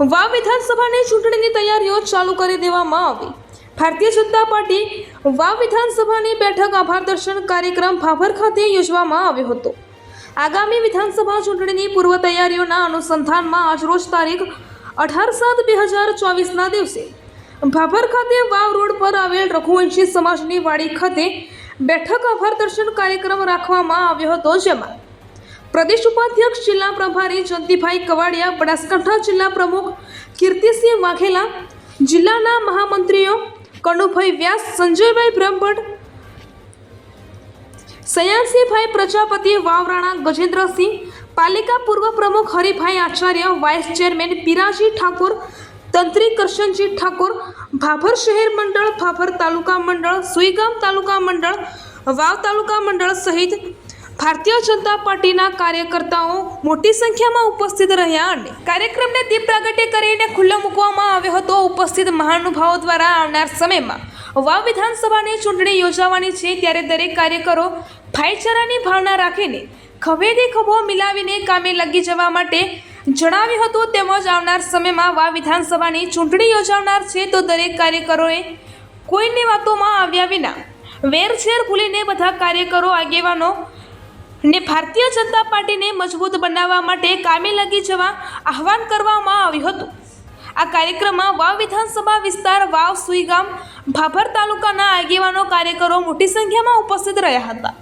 વિધાનસભાની ચૂંટણીની તૈયારીઓ ચાલુ કરી દેવામાં આવી. ભારતીય જનતા પાર્ટી વાવ વિધાનસભાની બેઠક આભાર દર્શન કાર્યક્રમ ભાભર ખાતે યોજવામાં આવ્યો હતો. આગામી વિધાનસભા ચૂંટણીની પૂર્વ તૈયારીઓના અનુસંધાનમાં આજરોજ તારીખ અઢાર સાત બે હજાર ચોવીસના દિવસે ભાભર ખાતે વાવ રોડ પર આવેલ રઘુવંશી સમાજની વાડી ખાતે બેઠક આભાર દર્શન કાર્યક્રમ રાખવામાં આવ્યો હતો જેમાં પ્રદેશ ઉપાધ્યક્ષ જિલ્લા પ્રભારી જયંતિભાઈ કવાડિયા, બનાસકાંઠા જિલ્લા પ્રમુખ કીર્તિસિંહ વાઘેલા જિલ્લાના મહામંત્રીઓ કણુભાઈ વ્યાસ, સંજયભાઈ બ્રહ્મભટ્ટ સયાનસિંહભાઈ પ્રજાપતિ, વાવરાણા ગજેન્દ્રસિંહ, પાલિકા પૂર્વ પ્રમુખ હરિભાઈ આચાર્ય, વાઇસ ચેરમેન પિરાજી ઠાકોર, તંત્રી કરશનજી ઠાકોર, ભાભર શહેર મંડળ, ભાભર તાલુકા મંડળ, સુઈગામ તાલુકા મંડળ, વાવ તાલુકા મંડળ સહિત ભારતીય જનતા પાર્ટીના કાર્યકર્તાઓ મોટી સંખ્યામાં ઉપસ્થિત રહ્યા અને કાર્યક્રમને દીપ પ્રાગટ્ય કરીને ખુલ્લો મૂકવામાં આવ્યો હતો. ઉપસ્થિત મહાનુભાવો દ્વારા આવનાર સમયમાં વાવ વિધાનસભાની ચૂંટણી યોજાવાની છે ત્યારે દરેક કાર્યકરો ભાઈચારાની ભાવના રાખીને ખભેથી ખભો મિલાવીને કામે લાગી જવા માટે જણાવ્યું હતું. તેમજ આવનાર સમયમાં વાવ વિધાનસભાની ચૂંટણી યોજાનાર છે તો દરેક કાર્યકરોએ કોઈની વાતોમાં આવ્યા વિના વેરછેર ભૂલીને બધા કાર્યકરો આગેવાનો ને ભારતીય જનતા પાર્ટીને મજબૂત બનાવવા માટે કામે લાગી જવા આહવાન કરવામાં આવ્યું હતું. આ કાર્યક્રમમાં વાવ વિધાનસભા વિસ્તાર વાવ સુઈગામ ભાભર તાલુકાના આગેવાનો કાર્યકરો મોટી સંખ્યામાં ઉપસ્થિત રહ્યા હતા.